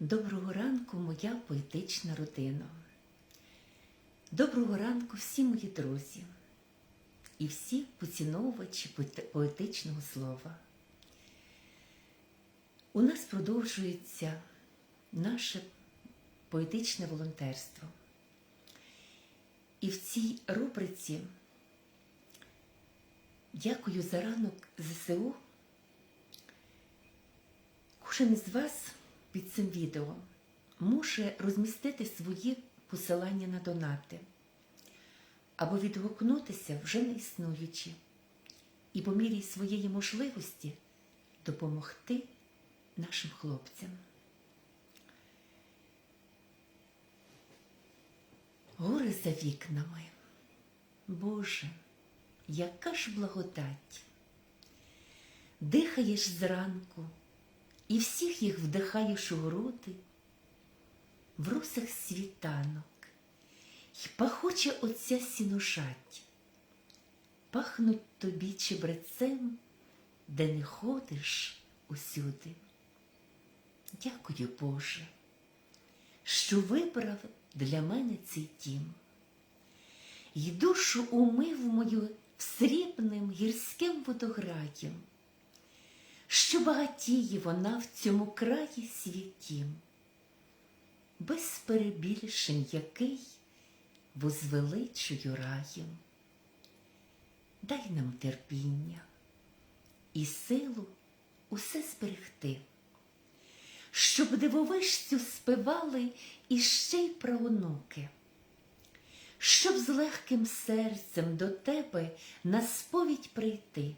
Доброго ранку, моя поетична родина. Доброго ранку всі мої друзі і всі поціновувачі поетичного слова. У нас продовжується наше поетичне волонтерство. І в цій рубриці дякую за ранок ЗСУ. Кожен із вас під цим відео може розмістити свої посилання на донати або відгукнутися вже не існуючи і по мірі своєї можливості допомогти нашим хлопцям. Гори за вікнами. Боже, яка ж благодать! Дихаєш зранку і всіх їх вдихаєш у груди, в русах світанок, й пахоче оця сіножать, пахнуть тобі чебрецем, де не ходиш усюди. Дякую, Боже, що вибрав для мене цей дім. й душу умив мою в срібним гірським водограєм що багатіє вона в цьому краї світім, без перебільшень який возвеличую раєм. Дай нам терпіння і силу усе зберегти, щоб дивовижцю співали іще й правонуки, щоб з легким серцем до тебе на сповідь прийти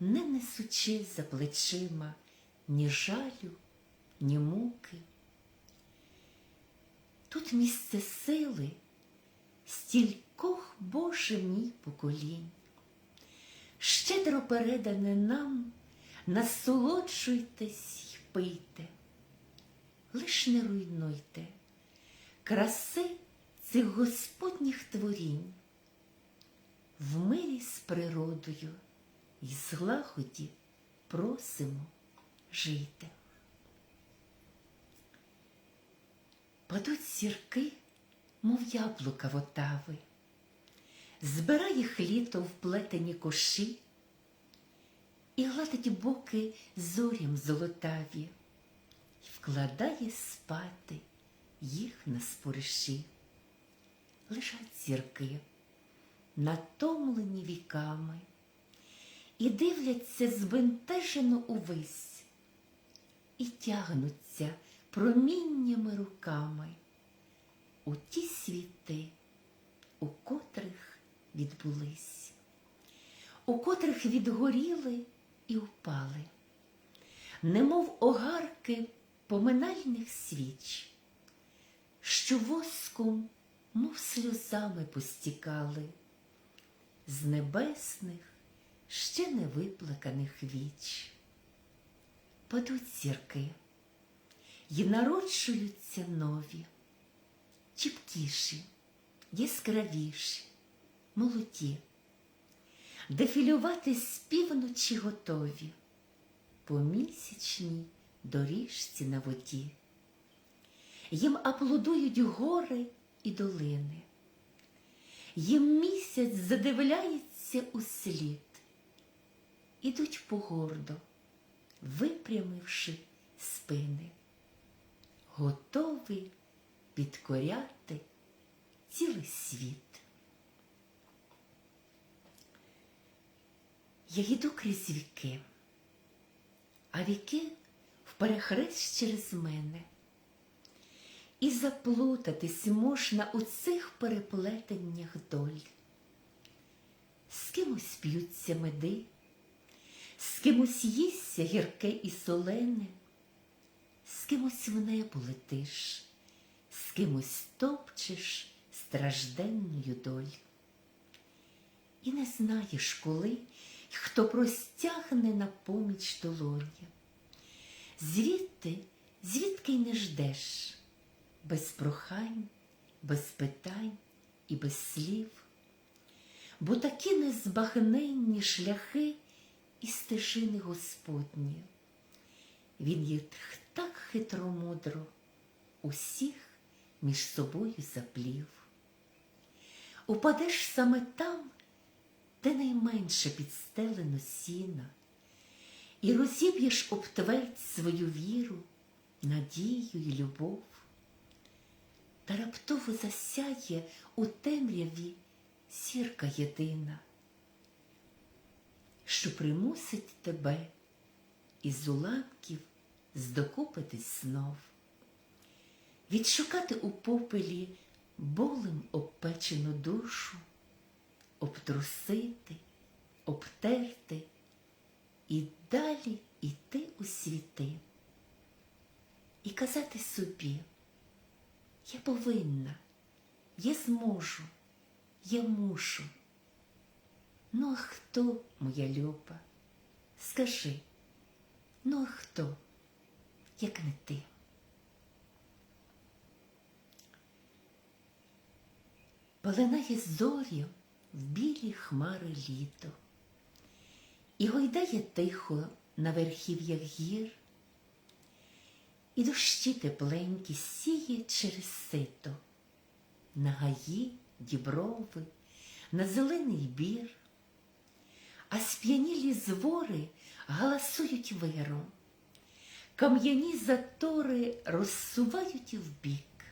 не несучи за плечима ні жалю, ні муки. Тут місце сили стількох Боже мій поколінь, щедро передане нам, насолоджуйтесь й пийте, лиш не руйнуйте краси цих Господніх творінь в мирі з природою і злагоді просимо жити. Падуть зірки, мов яблука в отави, збирає їх літо в плетені коші і гладить боки зорям золотаві, і вкладає спати їх на спориші. Лежать зірки, натомлені віками і дивляться збентежено увесь, і тягнуться проміннями руками у ті світи, у котрих відбулись, у котрих відгоріли і упали, немов огарки поминальних свіч, що воском, мов сльозами постікали з небесних ще не виплаканих віч. Падуть зірки й народжуються нові, чіпкіші, яскравіші, молоді, дефілювати з півночі готові по місячній доріжці на воді. Їм аплодують гори і долини, їм місяць задивляється у слід ідуть погордо, випрямивши спини, готові підкоряти цілий світ. Я йду крізь віки, а віки вперехрест через мене. І заплутатись можна у цих переплетеннях доль. З кимось б'ються меди, з кимось їсться гірке і солене, з кимось в небо летиш, з кимось топчеш стражденною доль. І не знаєш, коли хто простягне на поміч долоні. Звідти, звідки й не ждеш, без прохань, без питань і без слів, бо такі незбагненні шляхи і стежини Господні. Він їх так хитромудро усіх між собою заплів. Упадеш саме там, де найменше підстелено сіна, і розіб'єш об твердь свою віру, надію і любов, та раптово засяє у темряві сірка єдина, що примусить тебе із уламків здокупитись знов, відшукати у попелі болем обпечену душу, обтрусити, обтерти і далі йти у світи. І казати собі, я повинна, я зможу, я мушу. Ну, а хто, моя люба? Скажи, ну а хто, як не ти? Полинає зорю в білі хмари літо, і гойдає тихо на верхів'ях гір, і дощі тепленькі сіє через сито, на гаї, діброви, на зелений бір, а сп'янілі звори галасують виром, кам'яні затори розсувають вбік,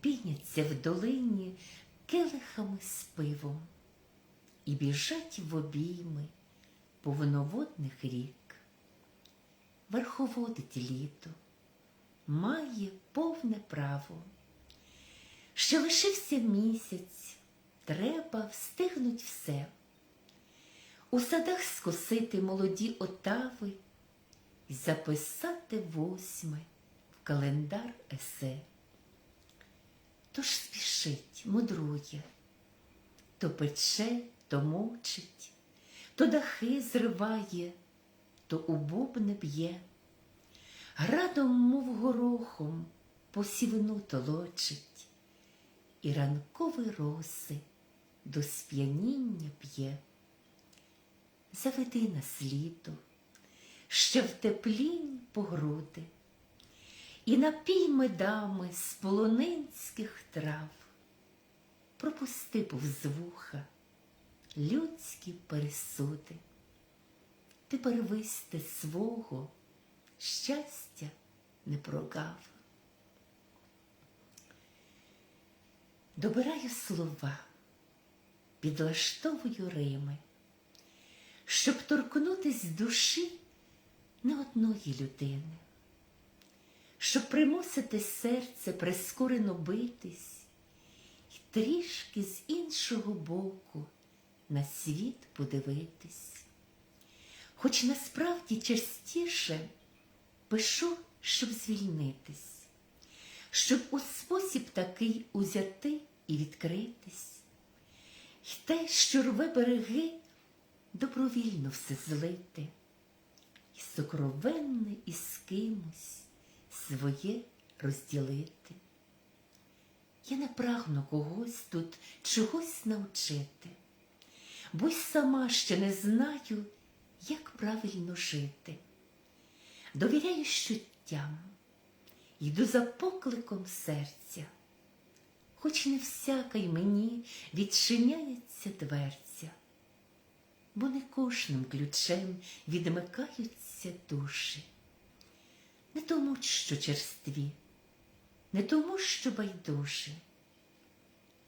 піняться в долині келихами з пивом і біжать в обійми повноводних рік. Верховодить літо, має повне право. Ще лишився місяць, треба встигнуть все. У садах скосити молоді отави і записати восьме в календар есе. Тож спішить, мудрує, то пече, то мочить, то дахи зриває, то у бубни б'є, градом, мов горохом, посівну толочить, і ранкові роси до сп'яніння п'є. Заведи нас літо, ще в теплінь по груди, і напій медами з полонинських трав, пропусти повз вуха людські пересуди, ти первисти свого щастя не прогав. Добираю слова, підлаштовую рими, щоб торкнутись душі не одної людини щоб примусити серце прискорено битись і трішки з іншого боку на світ подивитись. Хоч насправді частіше пишу, щоб звільнитись, щоб у спосіб такий узяти і відкритись, І те, що рве береги, добровільно все злити, і сокровенне із кимось своє розділити. Я не прагну когось тут чогось навчити, бо й сама ще не знаю, як правильно жити. Довіряю щуттям, йду за покликом серця, хоч не всяка й мені відчиняється дверця, бо не кожним ключем відмикаються душі не тому, що черстві, не тому, що байдужі,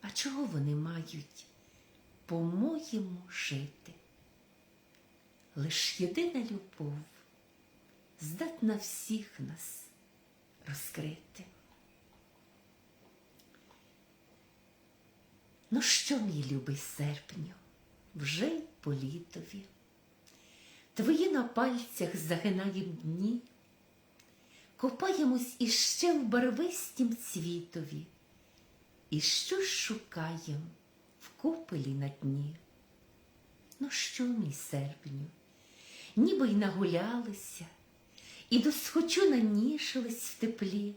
а чого вони мають, по-моєму, жити. Лиш єдина любов здатна всіх нас розкрити. Ну що, мій любий серпню, вже й по літові, твої на пальцях загинаєм дні. Копаємось іще в барвистім цвітові, і що ж шукаєм в купелі на дні? Ну що, мій серпню, ніби й нагулялися, і досхочу нанішились в теплі,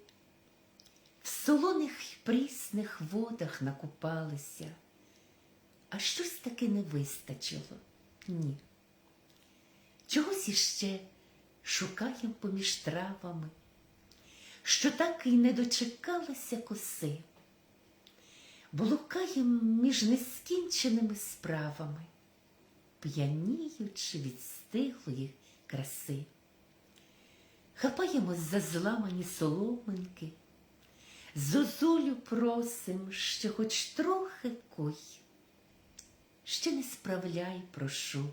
в солоних й прісних водах накупалися, а щось таки не вистачило, ні. Чогось іще шукаєм поміж травами що так і не дочекалася коси, блукаєм між нескінченими справами, п'яніючи від стиглої краси, хапаємось за зламані соломинки, зозулю просим, що хоч трохи куй, ще не справляй, прошу,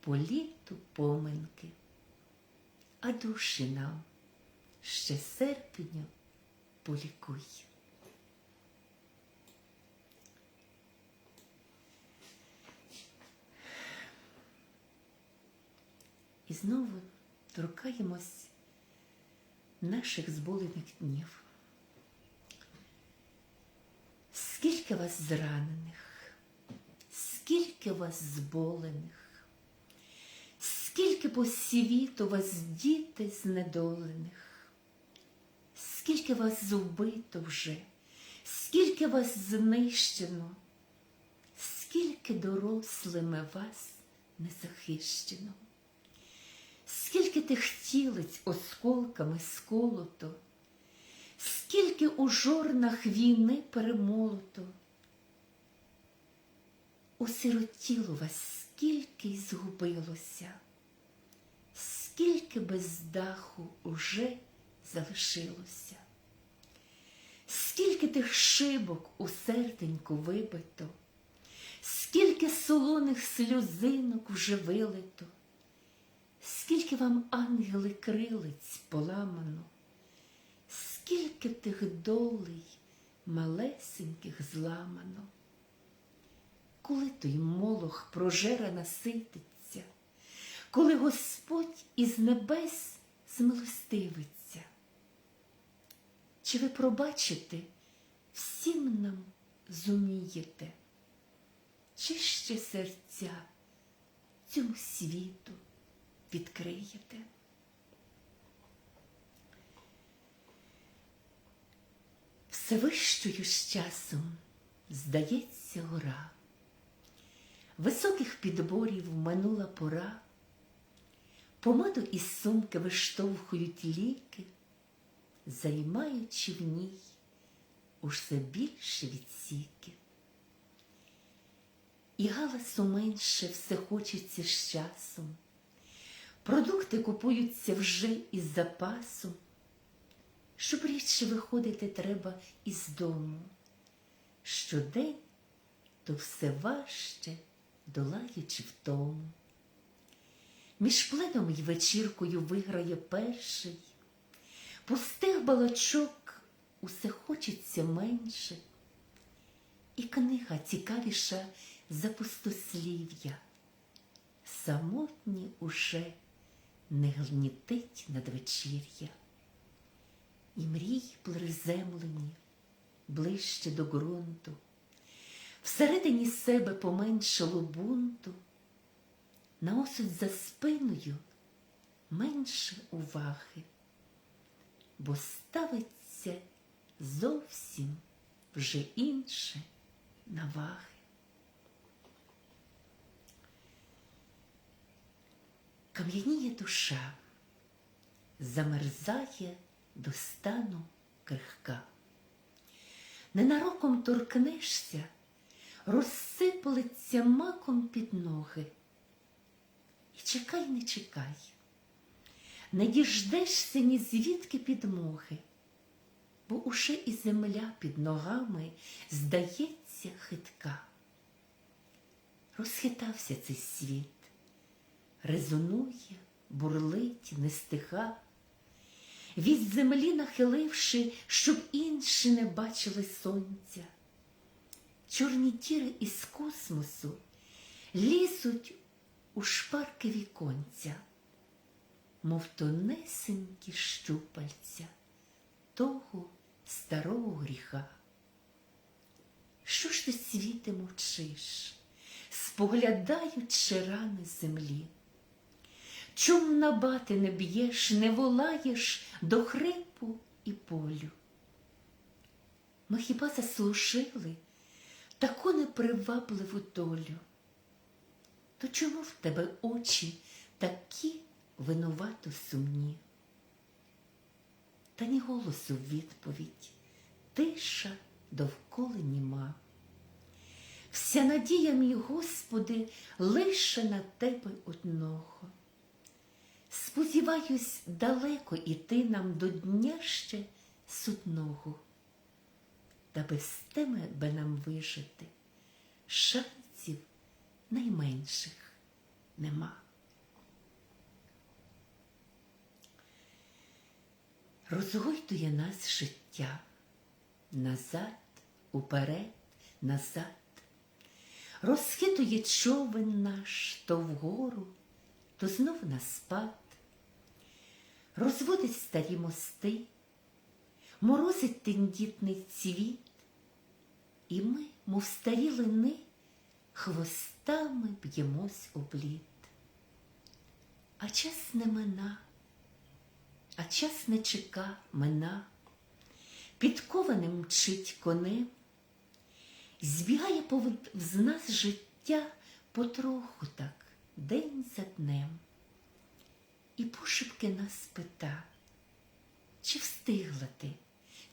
по літу поминки, а душі нам ще серпню полікуй. І знову торкаємось наших зболених днів. Скільки вас зранених, скільки вас зболених, скільки по світу вас діти знедолених, скільки вас зубито вже, скільки вас знищено, скільки дорослими вас не захищено, скільки тих тілиць осколками сколото, скільки у жорнах війни перемолото, осиротіло вас, скільки й згубилося, скільки без даху уже залишилося, скільки тих шибок у серденьку вибито, скільки солоних сльозинок вже вилито, скільки вам ангели крилиць поламано, скільки тих долей малесеньких зламано, коли той молох прожера насититься, коли Господь із небес змилостивиться, чи ви пробачите всім нам зумієте, чи ще серця цьому світу відкриєте? Всевищою з часом здається гора, високих підборів минула пора, помаду із сумки виштовхують ліки, займаючи в ній усе більше відсіки. І галасу менше все хочеться з часом, продукти купуються вже із запасом. Щоб рідше виходити треба із дому. Щодень то все важче, долаючи втому. Між пледом й вечіркою виграє перший, пустих балачок усе хочеться менше, і книга цікавіша за пустослів'я, самотні уже не гнітить надвечір'я. І мрій приземлені ближче до ґрунту, всередині себе поменшало бунту, на осуд за спиною менше уваги, бо ставиться зовсім вже інше наваги. Кам'яніє душа, замерзає до стану крихка. Ненароком торкнешся, розсиплеться маком під ноги. І чекай, не чекай, не діждешся ні звідки підмоги, бо уже і земля під ногами здається хитка. Розхитався цей світ, резонує, бурлить, не стиха від землі нахиливши, щоб інші не бачили сонця. Чорні тіри із космосу лізуть у шпарки віконця, мов тонесенькі щупальця того старого гріха. Що ж ти світи мовчиш, споглядаючи рани землі? Чом на бати не б'єш, не волаєш до хрипу і полю? Ми хіба заслужили таку непривабливу долю? То чому в тебе очі такі винувато сумні? та ні голосу в відповідь, тиша довкола німа. Вся надія, мій Господи, лише на Тебе одного. Сподіваюсь, далеко іти нам до дня ще судного, та без тебе нам вижити. Шансів найменших нема. Розгойдує нас життя. Назад, уперед, назад, розхитує човен наш то вгору, то знов на спад, розводить старі мости, морозить тендітний цвіт, і ми, мов старі лини, хвостами б'ємось у блід. А час не мина, а час не чека мина, підкованим мчить конем, збігає повз нас життя потроху так, день за днем, і пошепки нас пита, чи встигла ти,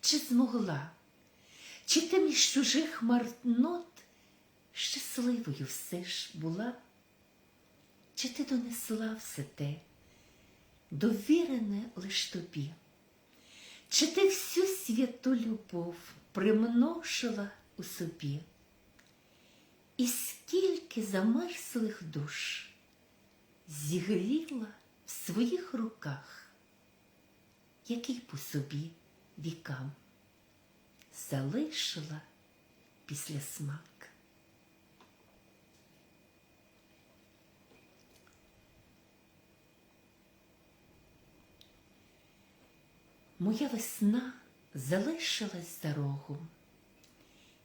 чи змогла, чи ти між чужих марнот щасливою все ж була, чи ти донесла все те, довірене лиш тобі, чи ти всю святу любов примножила у собі, і скільки замерзлих душ зігріла в своїх руках, який по собі вікам залишила після смак. Моя весна залишилась за рогом,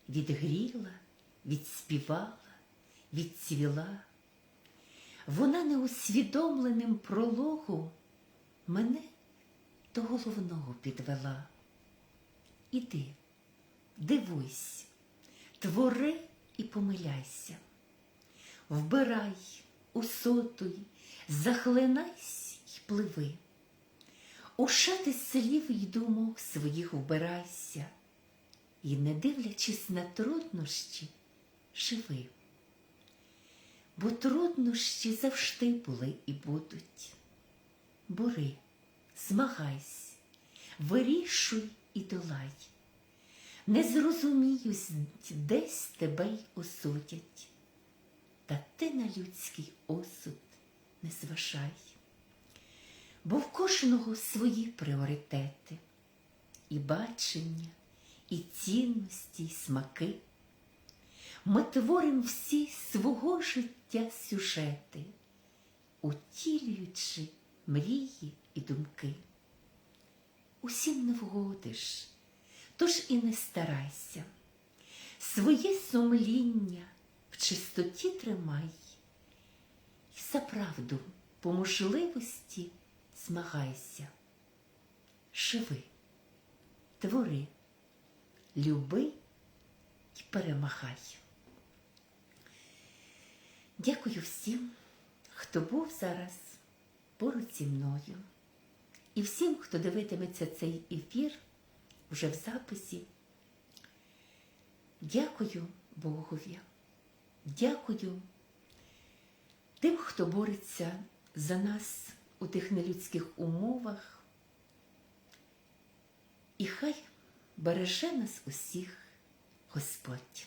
відгріла, відспівала, відцвіла. Вона неусвідомленим прологом мене до головного підвела. Іди, дивуйся, твори і помиляйся, вбирай, усотуй, захлинайся й пливи. У шати слів й думок своїх вбирайся, і, не дивлячись на труднощі, живи. Бо труднощі завжди були і будуть. Бори, змагайся, вирішуй і долай. Не зрозуміюсь, десь тебе й осудять, та ти на людський осуд не зважай бо в кожного свої пріоритети, і бачення, і цінності, і смаки. Ми творимо всі свого життя сюжети, утілюючи мрії і думки. Усім не вгодиш, тож і не старайся, своє сумління в чистоті тримай, і за правду по можливості змагайся, живи, твори, люби і перемагай. Дякую всім, хто був зараз поруч зі мною. І всім, хто дивитиметься цей ефір вже в записі. Дякую Богові. Дякую тим, хто бореться за нас у тих нелюдських умовах. І хай береже нас усіх Господь.